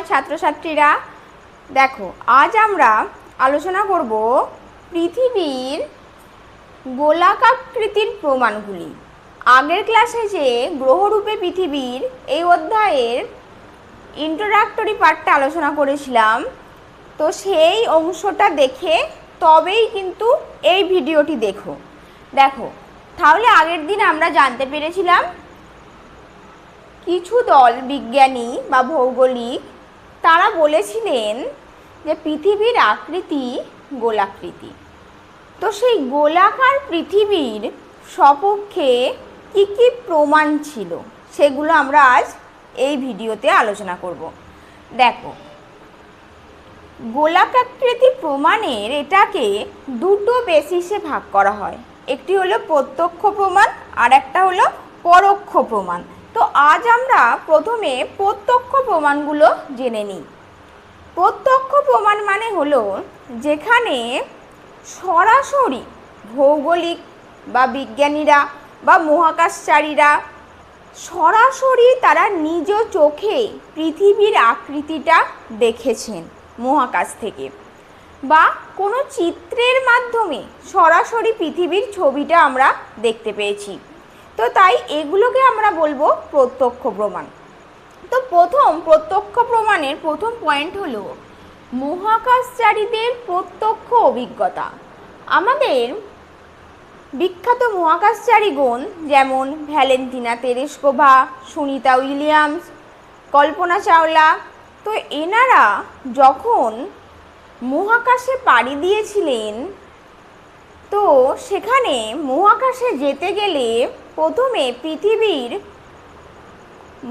আমার ছাত্রছাত্রীরা, দেখো, আজ আমরা আলোচনা করব পৃথিবীর গোলাকাকৃতির প্রমাণগুলি। আগের ক্লাসে যে গ্রহরূপে পৃথিবীর এই অধ্যায়ের ইন্ট্রোডাক্টরি পার্টটা আলোচনা করেছিলাম, তো সেই অংশটা দেখে তবেই কিন্তু এই ভিডিওটি দেখো। দেখো, তাহলে আগের দিন আমরা জানতে পেরেছিলাম, কিছু দল বিজ্ঞানী বা ভৌগোলিক তারা বলেছিলেন যে পৃথিবীর আকৃতি গোলাকৃতি। তো সেই গোলাকার পৃথিবীর সপক্ষে কী কী প্রমাণ ছিল সেগুলো আমরা আজ এই ভিডিওতে আলোচনা করব। দেখো, গোলাকাকৃতি প্রমাণের এটাকে দুটো বেসিসে ভাগ করা হয়। একটি হলো প্রত্যক্ষ প্রমাণ আর একটা হলো পরোক্ষ প্রমাণ। আজ আমরা প্রথমে প্রত্যক্ষ প্রমাণগুলো জেনে নিই। প্রত্যক্ষ প্রমাণ মানে হলো যেখানে সরাসরি ভৌগোলিক বা বিজ্ঞানীরা বা মহাকাশচারীরা সরাসরি তারা নিজ চোখে পৃথিবীর আকৃতিটা দেখেছেন মহাকাশ থেকে বা কোনো চিত্রের মাধ্যমে সরাসরি পৃথিবীর ছবিটা আমরা দেখতে পেয়েছি। তো তাই এগুলোকে আমরা বলব প্রত্যক্ষ প্রমাণ। তো প্রথম প্রত্যক্ষ প্রমাণের প্রথম পয়েন্ট হলো মহাকাশচারীদের প্রত্যক্ষ অভিজ্ঞতা। আমাদের বিখ্যাত মহাকাশচারীগণ যেমন Valentina Tereshkova Sunita Williams, Kalpana Chawla, তো এনারা যখন মহাকাশে পাড়ি দিয়েছিলেন তো সেখানে মহাকাশে যেতে গেলে প্রথমে পৃথিবীর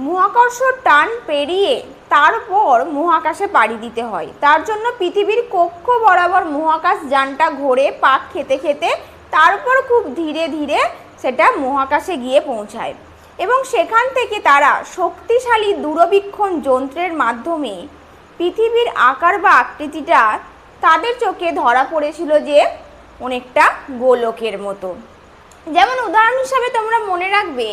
মহাকর্ষ টান পেরিয়ে তারপর মহাকাশে পাড়ি দিতে হয়। তার জন্য পৃথিবীর কক্ষ বরাবর মহাকাশ যানটা ঘোরে পাক খেতে খেতে তারপর খুব ধীরে ধীরে সেটা মহাকাশে গিয়ে পৌঁছায়। এবং সেখান থেকে তারা শক্তিশালী দূরবীক্ষণ যন্ত্রের মাধ্যমে পৃথিবীর আকার বা আকৃতিটা তাদের চোখে ধরা পড়েছিল যে অনেকটা গোলকের মতো। যেমন উদাহরণ হিসাবে তোমরা মনে রাখবে,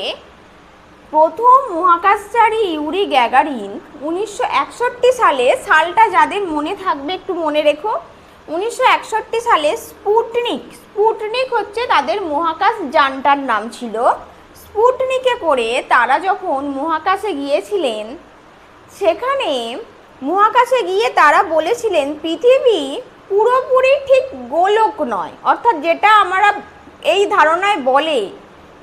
প্রথম মহাকাশচারী ইউরি গ্যাগারিন উনিশশো একষট্টি সালে, সালটা যাদের মনে থাকবে একটু মনে রেখো, উনিশশো একষট্টি সালে স্পুটনিক স্পুটনিক হচ্ছে তাদের মহাকাশ যানটার নাম ছিল। স্পুটনিকে করে তারা যখন মহাকাশে গিয়েছিলেন, সেখানে মহাকাশে গিয়ে তারা বলেছিলেন, পৃথিবী ঠিক গোলক নয়। অর্থাৎ যেটা আমরা এই ধারণায় বলে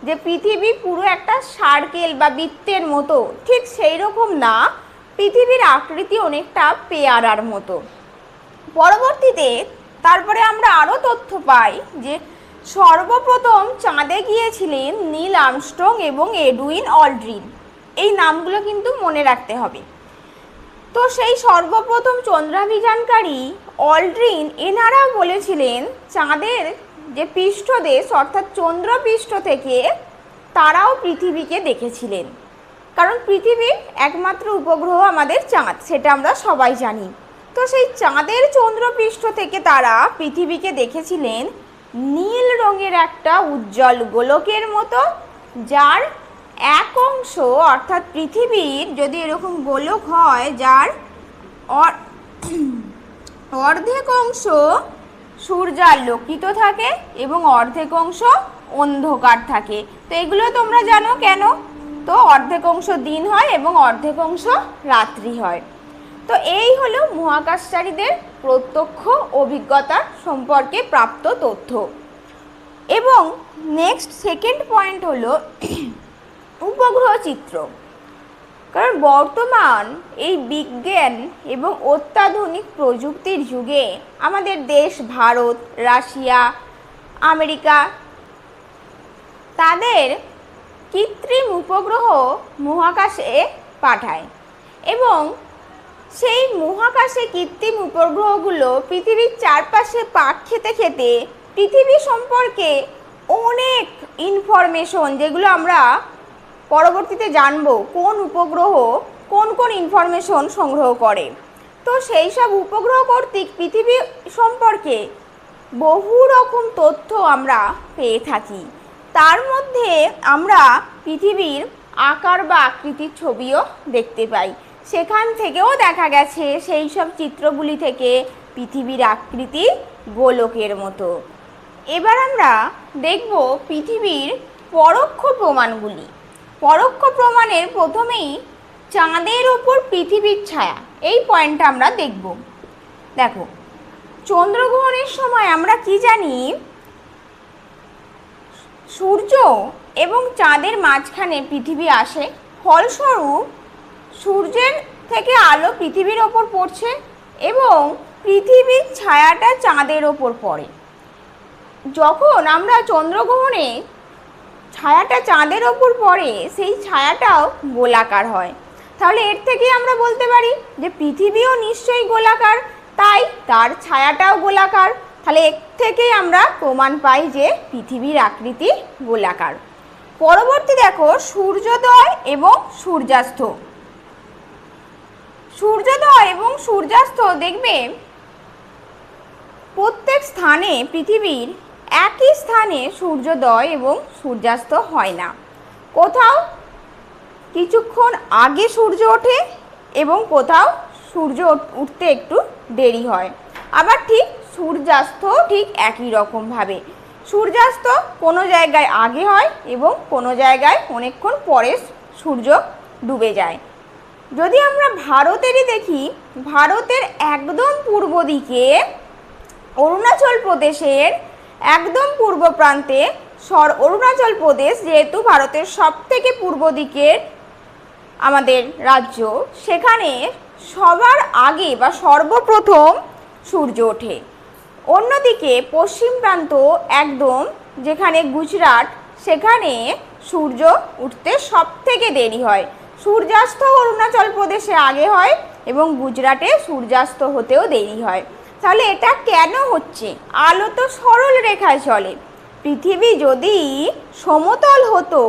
যে পৃথিবী পুরো একটা সার্কেল বা বৃত্তের মতো, ঠিক সেই রকম না। পৃথিবীর আকৃতি অনেকটা পেয়ারার মতো। পরবর্তীতে তারপরে আমরা আরও তথ্য পাই যে সর্বপ্রথম চাঁদে গিয়েছিলেন নীল আমস্ট্রং এবং এডুইন অলড্রিন। এই নামগুলো কিন্তু মনে রাখতে হবে। তো সেই সর্বপ্রথম চন্দ্রাভিযানকারী অলড্রিন এনারা বলেছিলেন, চাঁদের যে পৃষ্ঠদেশ অর্থাৎ চন্দ্রপৃষ্ঠ থেকে তারাও পৃথিবীকে দেখেছিলেন। কারণ পৃথিবীর একমাত্র উপগ্রহ আমাদের চাঁদ, সেটা আমরা সবাই জানি। তো সেই চাঁদের চন্দ্রপৃষ্ঠ থেকে তারা পৃথিবীকে দেখেছিলেন নীল রঙের একটা উজ্জ্বল গোলকের মতো, যার এক অংশ অর্থাৎ পৃথিবীর যদি এরকম গোলক হয়, যার অর- অর্ধেক অংশ সূর্যালোকিত থাকে এবং অর্ধেক অংশ অন্ধকার থাকে। তো এগুলো তোমরা জানো কেন? তো অর্ধেক অংশ দিন হয় এবং অর্ধেক অংশ রাত্রি হয়। তো এই হলো মহাকাশচারীদের প্রত্যক্ষ অভিজ্ঞতা সম্পর্কে প্রাপ্ত তথ্য। এবং নেক্সট সেকেন্ড পয়েন্ট হলো উপগ্রহ চিত্র কারণ বর্তমান এই বিজ্ঞান এবং অত্যাধুনিক প্রযুক্তির যুগে আমাদের দেশ ভারত, রাশিয়া, আমেরিকা, তাদের কৃত্রিম উপগ্রহ মহাকাশে পাঠায় এবং সেই মহাকাশে কৃত্রিম উপগ্রহগুলো পৃথিবীর চারপাশে পাক খেতে খেতে পৃথিবী সম্পর্কে অনেক ইনফরমেশন যেগুলো আমরা পরবর্তীতে জানব কোন উপগ্রহ কোন কোন ইনফরমেশন সংগ্রহ করে। তো সেই সব উপগ্রহ কর্তৃক পৃথিবী সম্পর্কে বহু রকম তথ্য আমরা পেয়ে থাকি। তার মধ্যে আমরা পৃথিবীর আকার বা আকৃতির ছবিও দেখতে পাই। সেখান থেকেও দেখা গেছে সেই সব চিত্রগুলি থেকে পৃথিবীর আকৃতি গোলকের মতো। এবার আমরা দেখব পৃথিবীর পরোক্ষ প্রমাণগুলি। পরোক্ষ প্রমাণের প্রথমেই চাঁদের ওপর পৃথিবীর ছায়া। এই পয়েন্টটা আমরা দেখব। দেখো, চন্দ্রগ্রহণের সময় আমরা কি জানি? সূর্য এবং চাঁদের মাঝখানে পৃথিবী আসে। ফলস্বরূপ, সূর্যের থেকে আলো পৃথিবীর ওপর পড়ছে এবং পৃথিবীর ছায়াটা চাঁদের ওপর পড়ে। যখন আমরা চন্দ্রগ্রহণে ছায়াটা চাঁদের ওপর পড়ে, সেই ছায়াটাও গোলাকার হয়। তাহলে এর থেকে আমরা বলতে পারি যে পৃথিবীও নিশ্চয়ই গোলাকার, তাই তার ছায়াটাও গোলাকার। তাহলে এর থেকেই আমরা প্রমাণ পাই যে পৃথিবীর আকৃতি গোলাকার। পরবর্তী দেখো, সূর্যোদয় এবং সূর্যাস্ত। সূর্যোদয় এবং সূর্যাস্ত দেখবে প্রত্যেক স্থানে পৃথিবীর একই স্থানে সূর্যোদয় এবং সূর্যাস্ত হয় না। কোথাও কিছুক্ষণ আগে সূর্য ওঠে এবং কোথাও সূর্য উঠতে একটু দেরি হয়। আবার ঠিক সূর্যাস্ত ঠিক একই রকমভাবে সূর্যাস্ত কোনো জায়গায় আগে হয় এবং কোনো জায়গায় অনেকক্ষণ পরে সূর্য ডুবে যায়। যদি আমরা ভারতেরই দেখি, ভারতের একদম পূর্ব দিকে অরুণাচল প্রদেশের একদম পূর্ব প্রান্তে সর অরুণাচল প্রদেশ যেহেতু ভারতের সব থেকে পূর্ব দিকের আমাদের রাজ্য, সেখানে সবার আগে বা সর্বপ্রথম সূর্য ওঠে। অন্যদিকে পশ্চিম প্রান্ত একদম যেখানে গুজরাট, সেখানে সূর্য উঠতে সব থেকে দেরি হয়। সূর্যাস্ত অরুণাচল প্রদেশে আগে হয় এবং গুজরাটে সূর্যাস্ত হতেও দেরি হয়। তাহলে এটা কেন হচ্ছে? আলো তো সরল রেখায় চলে। পৃথিবী যদি সমতল হতো,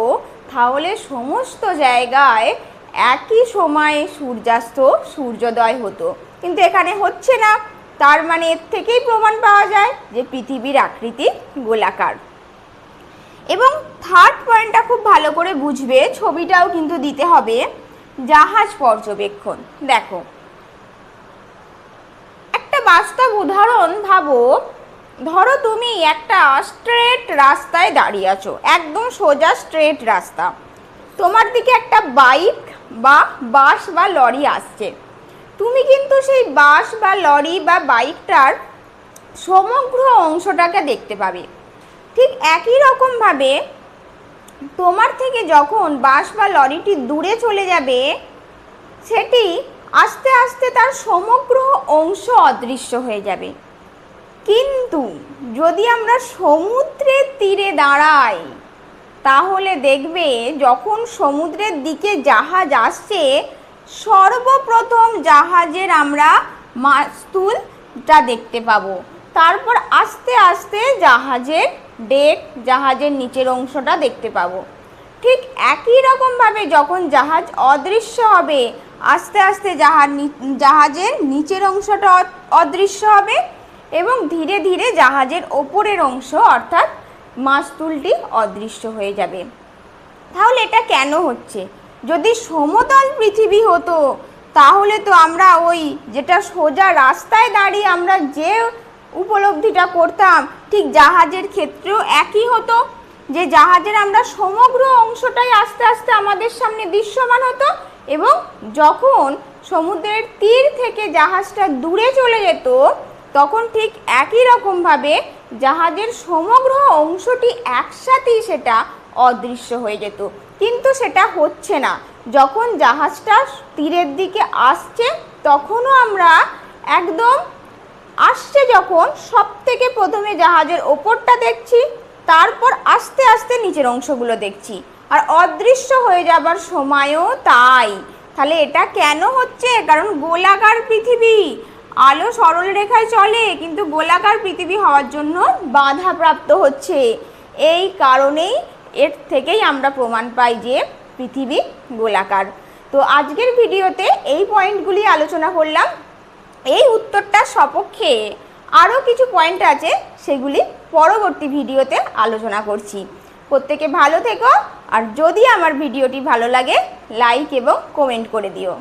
তাহলে সমস্ত জায়গায় একই সময়ে সূর্যাস্ত, সূর্যোদয় হতো। কিন্তু এখানে হচ্ছে না। তার মানে এর থেকেই প্রমাণ পাওয়া যায় যে পৃথিবীর আকৃতি গোলাকার। এবং থার্ড পয়েন্টটা খুব ভালো করে বুঝবে, ছবিটাও কিন্তু দিতে হবে জাহাজ পর্যবেক্ষণ। দেখো বাস্তব উদাহরণ ভাবো। ধরো তুমি একটা স্ট্রেট রাস্তায় দাঁড়িয়ে আছো, একদম সোজা স্ট্রেট রাস্তা। তোমার দিকে একটা বাইক বা বাস বা লরি আসছে। তুমি কিন্তু সেই বাস বা লরি বা বাইকটার সমগ্র অংশটাকে দেখতে পাবে। ঠিক একই রকমভাবে তোমার থেকে যখন বাস বা লরিটি দূরে চলে যাবে, সেটি আস্তে আস্তে তার সমগ্র অংশ অদৃশ্য হয়ে যাবে। কিন্তু যদি আমরা সমুদ্রের তীরে দাঁড়াই, তাহলে দেখবে যখন সমুদ্রের দিকে জাহাজ আসছে, সর্বপ্রথম জাহাজের আমরা মাস্তুলটা দেখতে পাবো। তারপর আস্তে আস্তে জাহাজের ডেক, জাহাজের নিচের অংশটা দেখতে পাবো। ঠিক একই রকমভাবে যখন জাহাজ অদৃশ্য হবে আস্তে আস্তে জাহাজ জাহাজের নিচের অংশটা অদৃশ্য হবে এবং ধীরে ধীরে জাহাজের ওপরের অংশ অর্থাৎ মাস্তুলটি অদৃশ্য হয়ে যাবে। তাহলে এটা কেন হচ্ছে? যদি সমতল পৃথিবী হতো, তাহলে তো আমরা ওই যেটা সোজা রাস্তায় দাঁড়িয়ে আমরা যে উপলব্ধিটা করতাম, ঠিক জাহাজের ক্ষেত্রেও একই হতো। যে জাহাজের আমরা সমগ্র অংশটাই আস্তে আস্তে আমাদের সামনে দৃশ্যমান হতো এবং যখন সমুদ্রের তীর থেকে জাহাজটা দূরে চলে যেত, তখন ঠিক একই রকমভাবে জাহাজের সমগ্র অংশটি একসাথেই সেটা অদৃশ্য হয়ে যেত। কিন্তু সেটা হচ্ছে না। যখন জাহাজটা তীরের দিকে আসছে, তখনও আমরা একদম আসছে যখন সব থেকে প্রথমে জাহাজের ওপরটা দেখছি, তারপর আস্তে নিচের অংশগুলো দেখছি। আর অদৃশ্য হয়ে যাবার সময়ও তাই। তাহলে এটা কেন হচ্ছে? কারণ গোলাকার পৃথিবী। আলো সরল রেখায় চলে, কিন্তু গোলাকার পৃথিবী হওয়ার জন্য বাধাপ্রাপ্ত হচ্ছে। এই কারণেই এর থেকেই আমরা প্রমাণ পাই যে পৃথিবী গোলাকার। তো আজকের ভিডিওতে এই পয়েন্টগুলি আলোচনা করলাম। এই উত্তরটা সপক্ষে আরও কিছু পয়েন্ট আছে, সেগুলি পরবর্তী ভিডিওতে আলোচনা করছি। প্রত্যেকে ভালো থেকো আর যদি আমার ভিডিওটি ভালো লাগে লাইক এবং কমেন্ট করে দিও।